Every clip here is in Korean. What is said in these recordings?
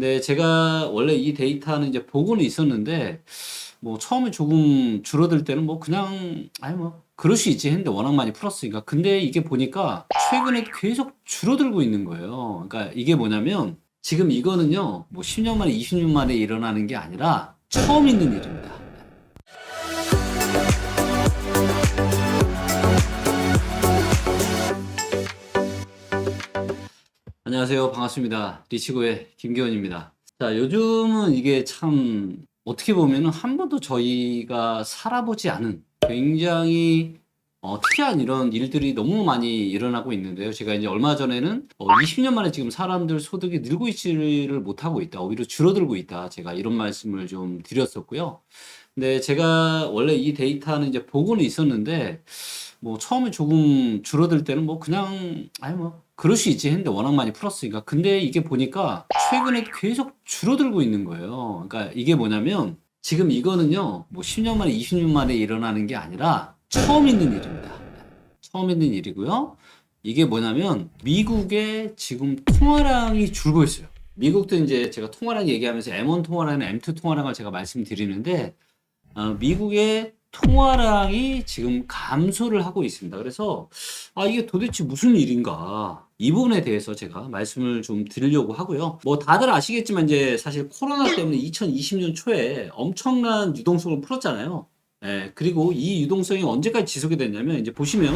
근데 제가 원래 이 데이터는 이제 보고는 있었는데 뭐 처음에 조금 줄어들 때는 뭐 그냥 아니 뭐 그럴 수 있지 했는데 워낙 많이 풀었으니까 근데 이게 보니까 최근에 계속 줄어들고 있는 거예요. 그러니까 이게 뭐냐면 지금 이거는요 뭐 10년 만에 20년 만에 일어나는 게 아니라 처음 있는 일입니다. 안녕하세요. 반갑습니다. 리치고의 김기원입니다. 자, 요즘은 이게 참 어떻게 보면은 한 번도 저희가 살아보지 않은 굉장히 어, 특이한 이런 일들이 너무 많이 일어나고 있는데요. 제가 이제 얼마 전에는 어, 20년 만에 지금 사람들 소득이 늘고 있지를 못하고 있다. 오히려 줄어들고 있다. 제가 이런 말씀을 좀 드렸었고요. 근데 제가 원래 이 데이터는 이제 보고는 있었는데 뭐 처음에 조금 줄어들 때는 뭐 그냥 아니 뭐 그럴 수 있지 했는데 워낙 많이 풀었으니까 근데 이게 보니까 최근에 계속 줄어들고 있는 거예요. 그러니까 이게 뭐냐면 지금 이거는요 뭐 10년 만에 20년 만에 일어나는 게 아니라 처음 있는 일입니다. 처음 있는 일이고요. 이게 뭐냐면 미국의 지금 통화량이 줄고 있어요. 미국도 이제 제가 통화량 얘기하면서 M1 통화량이나 M2 통화량을 제가 말씀드리는데 어, 미국의 통화량이 지금 감소를 하고 있습니다. 그래서 아 이게 도대체 무슨 일인가 이 부분에 대해서 제가 말씀을 좀 드리려고 하고요. 뭐 다들 아시겠지만 이제 사실 코로나 때문에 2020년 초에 엄청난 유동성을 풀었잖아요. 예, 그리고 이 유동성이 언제까지 지속이 됐냐면 이제 보시면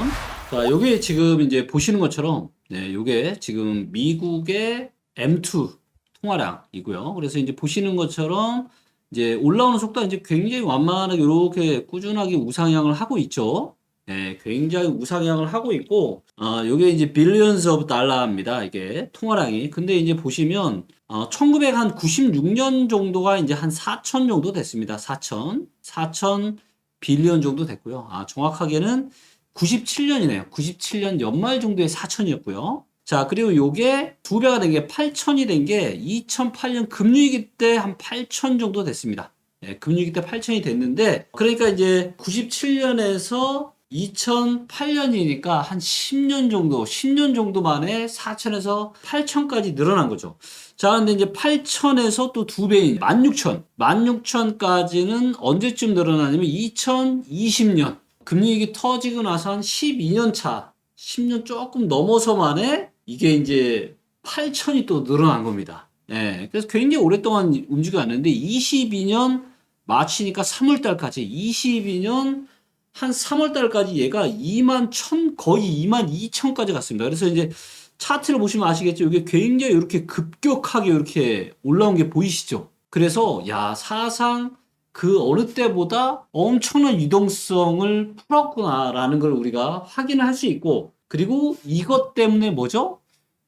자, 요게 지금 이제 보시는 것처럼 네, 요게 지금 미국의 M2 통화량이고요. 그래서 이제 보시는 것처럼 이제 올라오는 속도가 이제 굉장히 완만하게 이렇게 꾸준하게 우상향을 하고 있죠. 네, 굉장히 우상향을 하고 있고, 어, 요게 이제 billions of 달러입니다. 이게 통화량이. 근데 이제 보시면, 어, 1996년 정도가 이제 한 4천 정도 됐습니다. 4천. 4천 빌리언 정도 됐고요. 아, 정확하게는 97년이네요. 97년 연말 정도의 4천이었고요. 자, 그리고 요게 두 배가 된 게 8천이 된 게 2008년 금융위기 때 한 8천 정도 됐습니다. 예, 금융위기 때 8천이 됐는데, 그러니까 이제 97년에서 2008년이니까 한 10년 정도, 10년 정도 만에 4천에서 8천까지 늘어난 거죠. 자, 근데 이제 8천에서 또 두 배인 16,000. 16,000까지는 언제쯤 늘어나냐면 2020년. 금융위기 터지고 나서 한 12년 차, 10년 조금 넘어서 만에 이게 이제 8천이 또 늘어난 겁니다. 네, 그래서 굉장히 오랫동안 움직여 왔는데 22년 마치니까 3월 달까지 22년 한 3월 달까지 얘가 2만 1000 거의 2만 2천까지 갔습니다. 그래서 이제 차트를 보시면 아시겠죠? 이게 굉장히 이렇게 급격하게 이렇게 올라온 게 보이시죠? 그래서 야, 사상 그 어느 때보다 엄청난 유동성을 풀었구나라는 걸 우리가 확인을 할 수 있고 그리고 이것 때문에 뭐죠?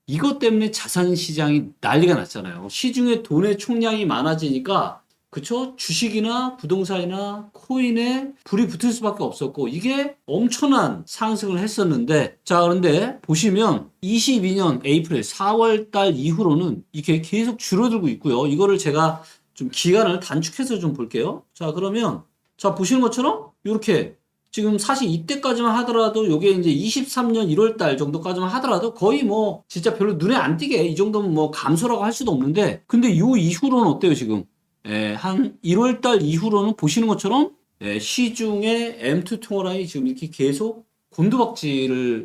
이것 때문에 자산 시장이 난리가 났잖아요. 시중에 돈의 총량이 많아지니까 그쵸? 주식이나 부동산이나 코인에 불이 붙을 수밖에 없었고 이게 엄청난 상승을 했었는데 자 그런데 보시면 22년 에이프릴 4월 달 이후로는 이게 계속 줄어들고 있고요. 이거를 제가 좀 기간을 단축해서 좀 볼게요. 자 그러면 자 보시는 것처럼 이렇게 지금 사실 이때까지만 하더라도 요게 이제 23년 1월 달 정도까지만 하더라도 거의 뭐 진짜 별로 눈에 안 띄게 이 정도면 뭐 감소라고 할 수도 없는데 근데 요 이후로는 어때요 지금? 예, 한 1월 달 이후로는 보시는 것처럼 예, 시중의 M2 통화량이 지금 이렇게 계속 곤두박질을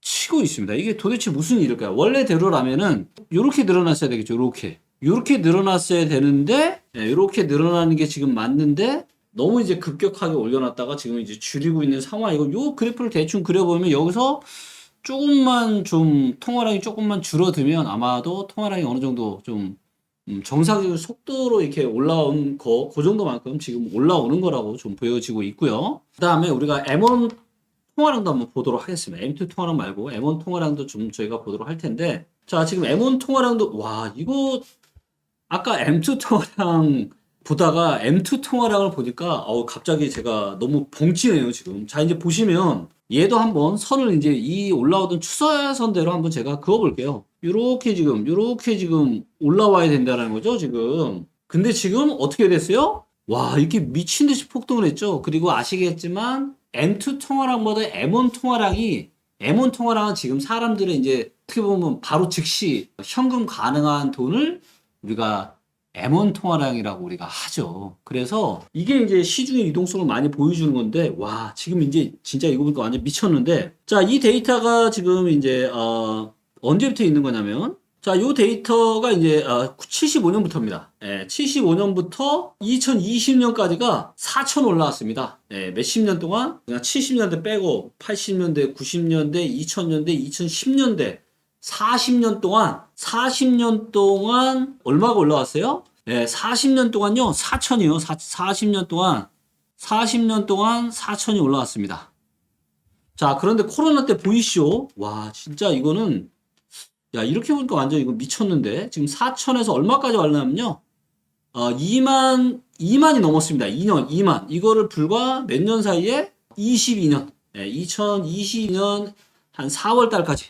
치고 있습니다. 이게 도대체 무슨 일일까요? 원래대로라면은 이렇게 늘어났어야 되겠죠. 이렇게 이렇게 늘어났어야 되는데 이렇게 늘어나는 게 지금 맞는데 너무 이제 급격하게 올려놨다가 지금 이제 줄이고 있는 상황이고 요 그래프를 대충 그려보면 여기서 조금만 좀 통화량이 조금만 줄어들면 아마도 통화량이 어느 정도 좀 음, 정상적인 속도로 이렇게 올라온 거, 그 정도만큼 지금 올라오는 거라고 좀 보여지고 있고요. 그 다음에 우리가 M1 통화량도 한번 보도록 하겠습니다. M2 통화량 말고 M1 통화량도 좀 저희가 보도록 할 텐데, 자, 지금 M1 통화량도, 와, 이거, 아까 M2 통화량 보다가 M2 통화량을 보니까, 어 갑자기 제가 너무 벙치네요, 지금. 자, 이제 보시면, 얘도 한번 선을 이제 이 올라오던 추세선대로 한번 제가 그어볼게요. 요렇게 지금, 요렇게 지금 올라와야 된다는 거죠, 지금. 근데 지금 어떻게 됐어요? 와, 이렇게 미친 듯이 폭등을 했죠. 그리고 아시겠지만, M2 통화량보다 M1 통화량이, M1 통화량은 지금 사람들은 이제 어떻게 보면 바로 즉시 현금 가능한 돈을 우리가 M1 통화량이라고 우리가 하죠. 그래서 이게 이제 시중의 유동성을 많이 보여주는 건데, 와, 지금 이제 진짜 이거 보니까 완전 미쳤는데, 자, 이 데이터가 지금 이제, 어, 언제부터 있는 거냐면, 자, 요 데이터가 이제, 어, 75년부터입니다. 예, 75년부터 2020년까지가 4천 올라왔습니다. 예, 몇십 년 동안, 그냥 70년대 빼고, 80년대, 90년대, 2000년대, 2010년대, 40년 동안 40년 동안 얼마가 올라왔어요? 네, 40년 동안요. 4천이요. 40년 동안 40년 동안 4천이 올라왔습니다. 자, 그런데 코로나 때 보이시오? 와, 진짜 이거는 야, 이렇게 보니까 완전 이거 미쳤는데 지금 4천에서 얼마까지 왔냐면요. 어, 2만 2만이 넘었습니다. 2년 2만. 이거를 불과 몇 년 사이에 22년. 네, 2022년 한 4월 달까지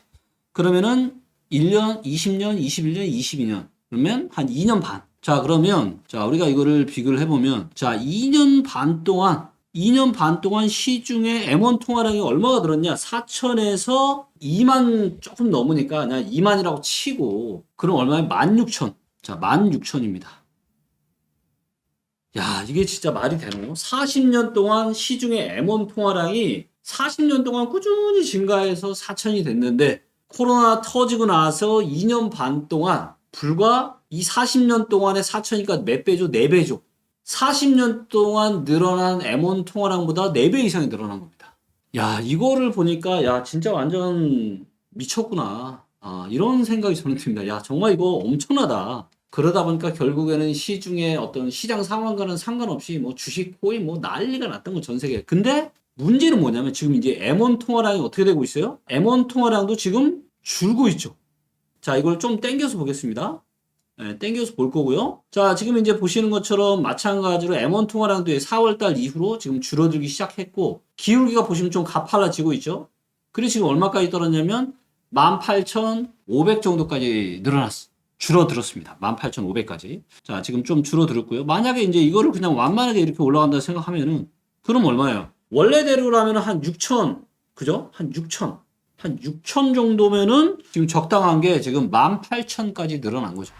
그러면은 1년, 20년, 21년, 22년. 그러면 한 2년 반. 자, 그러면 자, 우리가 이거를 비교를 해 보면 자, 2년 반 동안 2년 반 동안 시중에 M1 통화량이 얼마가 들었냐? 4천에서 2만 조금 넘으니까 그냥 2만이라고 치고 그럼 얼마에 16,000. 자, 16,000입니다. 야, 이게 진짜 말이 되나요? 40년 동안 시중에 M1 통화량이 40년 동안 꾸준히 증가해서 4천이 됐는데 코로나 터지고 나서 2년 반 동안 불과 이 40년 동안의 4천이니까 몇 배죠? 4배죠. 40년 동안 늘어난 M1 통화량보다 4배 이상이 늘어난 겁니다. 야, 이거를 보니까 야, 진짜 완전 미쳤구나. 아, 이런 생각이 저는 듭니다. 야, 정말 이거 엄청나다. 그러다 보니까 결국에는 시중에 어떤 시장 상황과는 상관없이 뭐 주식 코인 뭐 난리가 났던 거 전 세계. 근데 문제는 뭐냐면 지금 이제 M1 통화량이 어떻게 되고 있어요? M1 통화량도 지금 줄고 있죠. 자, 이걸 좀 땡겨서 보겠습니다. 네, 땡겨서 볼 거고요. 자, 지금 이제 보시는 것처럼 마찬가지로 M1 통화량도 4월달 이후로 지금 줄어들기 시작했고, 기울기가 보시면 좀 가팔라지고 있죠. 그리고 지금 얼마까지 떨어졌냐면 18,500 정도까지 늘어났어. 줄어들었습니다. 18,500까지. 자, 지금 좀 줄어들었고요. 만약에 이제 이거를 그냥 완만하게 이렇게 올라간다 생각하면은, 그럼 얼마예요? 원래대로라면 한 6천, 그죠? 한 6천. 한 6천 정도면은 지금 적당한 게 지금 18,000까지 늘어난 거죠.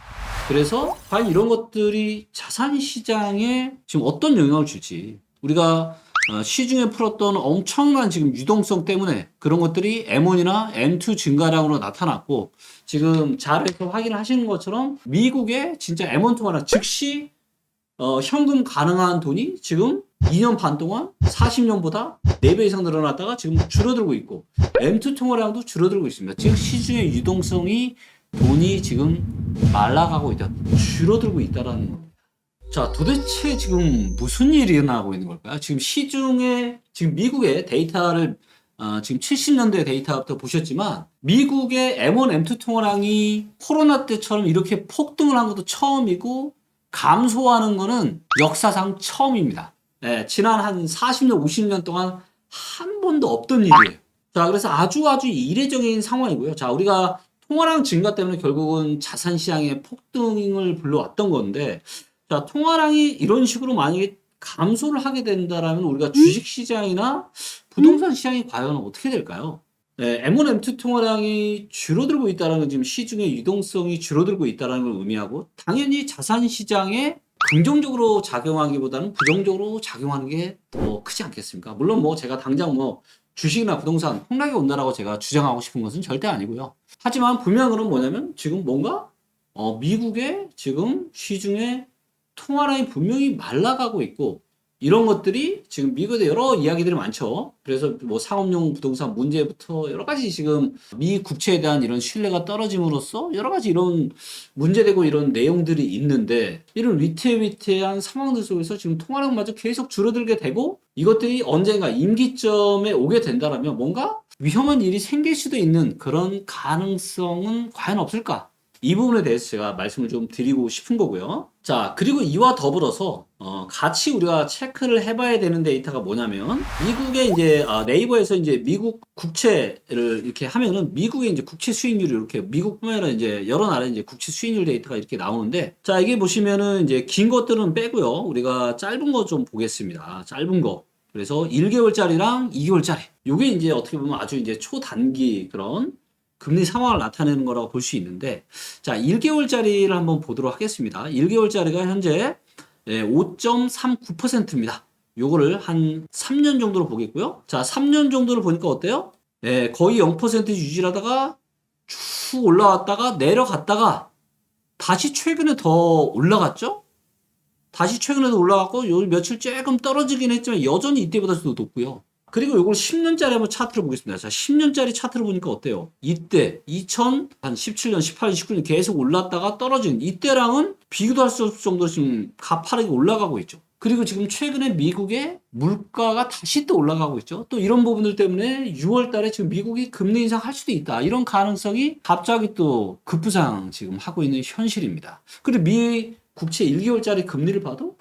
그래서 과연 이런 것들이 자산 시장에 지금 어떤 영향을 줄지 우리가 어, 시중에 풀었던 엄청난 지금 유동성 때문에 그런 것들이 M1이나 M2 증가량으로 나타났고 지금 자료에서 확인을 하시는 것처럼 미국의 진짜 M1 통화량 즉시 어, 현금 가능한 돈이 지금 2년 반 동안 40년보다 4배 이상 늘어났다가 지금 줄어들고 있고 M2 통화량도 줄어들고 있습니다. 즉 시중의 유동성이 돈이 지금 말라가고 있다. 줄어들고 있다라는 겁니다. 자, 도대체 지금 무슨 일이 일어나고 있는 걸까요? 지금 시중에 지금 미국의 데이터를 어, 지금 70년대 데이터부터 보셨지만 미국의 M1, M2 통화량이 코로나 때처럼 이렇게 폭등을 한 것도 처음이고 감소하는 거는 역사상 처음입니다. 네, 지난 한 40년, 50년 동안 한 번도 없던 일이에요. 자, 그래서 아주 아주 이례적인 상황이고요. 자, 우리가 통화량 증가 때문에 결국은 자산 시장의 폭등을 불러왔던 건데, 자, 통화량이 이런 식으로 만약에 감소를 하게 된다라면 우리가 주식 시장이나 부동산 시장이 과연 어떻게 될까요? 네, M1, M2 통화량이 줄어들고 있다는 건 지금 시중의 유동성이 줄어들고 있다는 걸 의미하고 당연히 자산 시장에 긍정적으로 작용하기보다는 부정적으로 작용하는 게 더 크지 않겠습니까? 물론 뭐 제가 당장 뭐 주식이나 부동산 폭락이 온다라고 제가 주장하고 싶은 것은 절대 아니고요. 하지만 분명한 뭐냐면 지금 뭔가 어, 미국의 지금 시중에 통화량이 분명히 말라가고 있고 이런 것들이 지금 미국에 여러 이야기들이 많죠. 그래서 뭐 상업용 부동산 문제부터 여러 가지 지금 미 국채에 대한 이런 신뢰가 떨어짐으로써 여러 가지 이런 문제되고 이런 내용들이 있는데 이런 위태위태한 상황들 속에서 지금 통화량마저 계속 줄어들게 되고 이것들이 언젠가 임기점에 오게 된다면 뭔가 위험한 일이 생길 수도 있는 그런 가능성은 과연 없을까? 이 부분에 대해서 제가 말씀을 좀 드리고 싶은 거고요. 자, 그리고 이와 더불어서 어, 같이 우리가 체크를 해봐야 되는 데이터가 뭐냐면 미국의 이제 아, 네이버에서 이제 미국 국채를 이렇게 하면은 미국의 이제 국채 수익률이 이렇게 미국뿐만 아니라 이제 여러 나라의 이제 국채 수익률 데이터가 이렇게 나오는데 자 이게 보시면은 이제 긴 것들은 빼고요. 우리가 짧은 거 좀 보겠습니다. 짧은 거. 그래서 1개월짜리랑 2개월짜리. 요게 이제 어떻게 보면 아주 이제 초단기 그런 금리 상황을 나타내는 거라고 볼 수 있는데 자 1개월짜리를 한번 보도록 하겠습니다. 1개월짜리가 현재 5.39%입니다. 요거를 한 3년 정도로 보겠고요. 자 3년 정도를 보니까 어때요? 예, 거의 0% 유지하다가 쭉 올라왔다가 내려갔다가 다시 최근에 더 올라갔죠? 다시 최근에도 올라갔고 요 며칠 조금 떨어지긴 했지만 여전히 이때보다도 높고요. 그리고 이걸 10년짜리 한번 차트를 보겠습니다. 자, 10년짜리 차트를 보니까 어때요? 이때 2000한 17년, 18년, 19년 계속 올랐다가 떨어진 이때랑은 비교도 할 수 없을 정도로 지금 가파르게 올라가고 있죠. 그리고 지금 최근에 미국의 물가가 다시 또 올라가고 있죠. 또 이런 부분들 때문에 6월 달에 지금 미국이 금리 인상할 수도 있다. 이런 가능성이 갑자기 또 급부상 지금 하고 있는 현실입니다. 그리고 미 국채 1개월짜리 금리를 봐도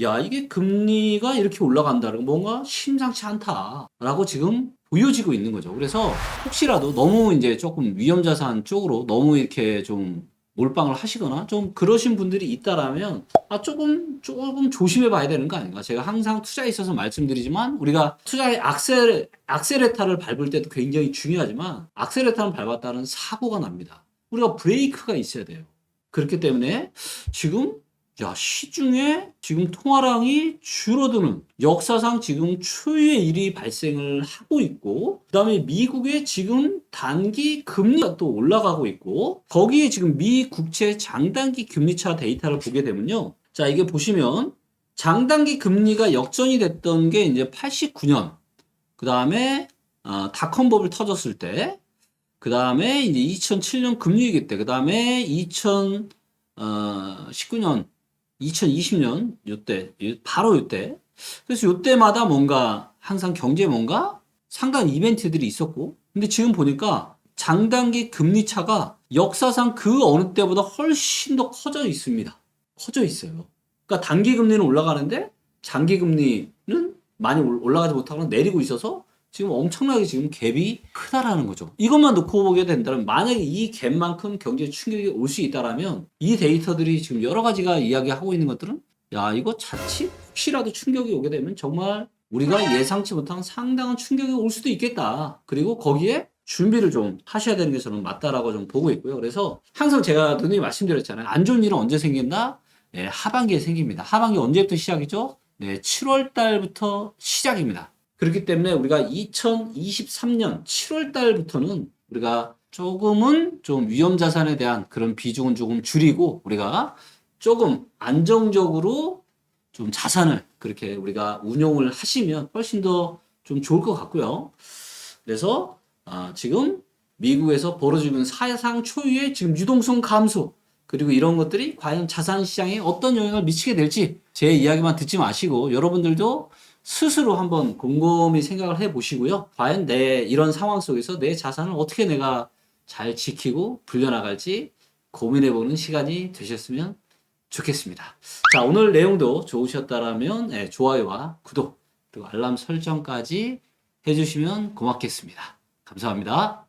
야, 이게 금리가 이렇게 올라간다는 건 뭔가 심상치 않다라고 지금 보여지고 있는 거죠. 그래서 혹시라도 너무 이제 조금 위험 자산 쪽으로 너무 이렇게 좀 몰빵을 하시거나 좀 그러신 분들이 있다라면 아 조금 조금 조심해 봐야 되는 거 아닌가? 제가 항상 투자에 있어서 말씀드리지만 우리가 투자의 악셀 악셀레타를 밟을 때도 굉장히 중요하지만 악셀레타를 밟았다는 사고가 납니다. 우리가 브레이크가 있어야 돼요. 그렇기 때문에 지금 야, 시중에 지금 통화량이 줄어드는 역사상 지금 초유의 일이 발생을 하고 있고, 그 다음에 미국의 지금 단기 금리가 또 올라가고 있고, 거기에 지금 미 국채 장단기 금리차 데이터를 보게 되면요. 자, 이게 보시면 장단기 금리가 역전이 됐던 게 이제 89년, 그 다음에 어, 닷컴법을 터졌을 때, 그 다음에 이제 2007년 금융위기 때, 그 다음에 2019년 2020년 요때 바로 요때 그래서 요때마다 뭔가 항상 경제에 뭔가 상당한 이벤트들이 있었고 근데 지금 보니까 장단기 금리 차가 역사상 그 어느 때보다 훨씬 더 커져 있습니다. 커져 있어요. 그러니까 단기 금리는 올라가는데 장기 금리는 많이 올- 올라가지 못하거나 내리고 있어서 지금 엄청나게 지금 갭이 크다라는 거죠. 이것만 놓고 보게 된다면 만약에 이 갭만큼 경제 충격이 올 수 있다라면 이 데이터들이 지금 여러 가지가 이야기하고 있는 것들은 야 이거 자칫 혹시라도 충격이 오게 되면 정말 우리가 예상치 못한 상당한 충격이 올 수도 있겠다. 그리고 거기에 준비를 좀 하셔야 되는 게 저는 맞다라고 좀 보고 있고요. 그래서 항상 제가 누누이 말씀드렸잖아요. 안 좋은 일은 언제 생긴다? 네, 하반기에 생깁니다. 하반기 언제부터 시작이죠? 네, 7월 달부터 시작입니다. 그렇기 때문에 우리가 2023년 7월 달부터는 우리가 조금은 좀 위험 자산에 대한 그런 비중은 조금 줄이고 우리가 조금 안정적으로 좀 자산을 그렇게 우리가 운용을 하시면 훨씬 더 좀 좋을 것 같고요. 그래서 아, 지금 미국에서 벌어지고 있는 사상 초유의 지금 유동성 감소 그리고 이런 것들이 과연 자산 시장에 어떤 영향을 미치게 될지 제 이야기만 듣지 마시고 여러분들도 스스로 한번 곰곰이 생각을 해 보시고요. 과연 내 이런 상황 속에서 내 자산을 어떻게 내가 잘 지키고 불려나갈지 고민해 보는 시간이 되셨으면 좋겠습니다. 자, 오늘 내용도 좋으셨다라면 예, 좋아요와 구독 그리고 알람 설정까지 해주시면 고맙겠습니다. 감사합니다.